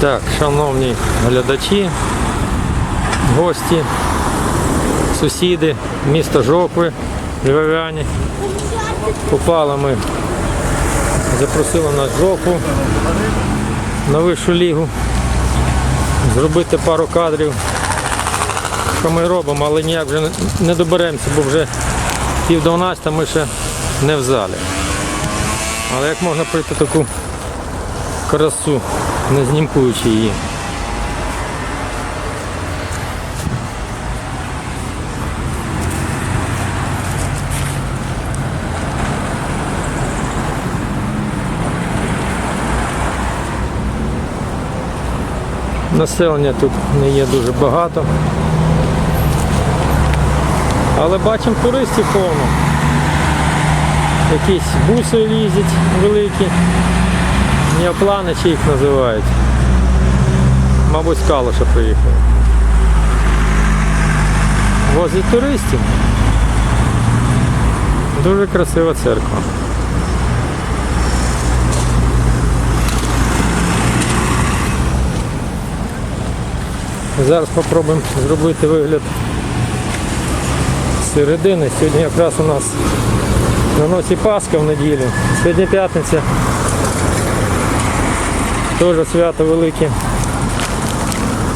Так, шановні глядачі, гості, сусіди, місто Жопи, львов'яні. Попали ми, запросили нас Жопу на вищу лігу. Зробити пару кадрів, що ми робимо, але ніяк вже не- доберемося, бо вже пів 12 ми ще не в залі. Але як можна пройти таку красу, не знімкуючи її. Населення тут не є дуже багато. Але бачимо туристів повно. Якісь буси їздять великі. Неоплани чи їх називають. Мабуть, з Калуша приїхали. Возять туристів. Дуже красива церква. Зараз спробуємо зробити вигляд середини. Сьогодні якраз у нас на носі Пасха в неділю. Сьогодні п'ятниця. Теж свято велике.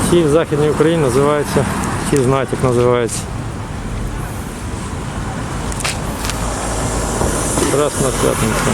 Всі в Західній Україні називаються, всі знають, як називається. Красна п'ятниця.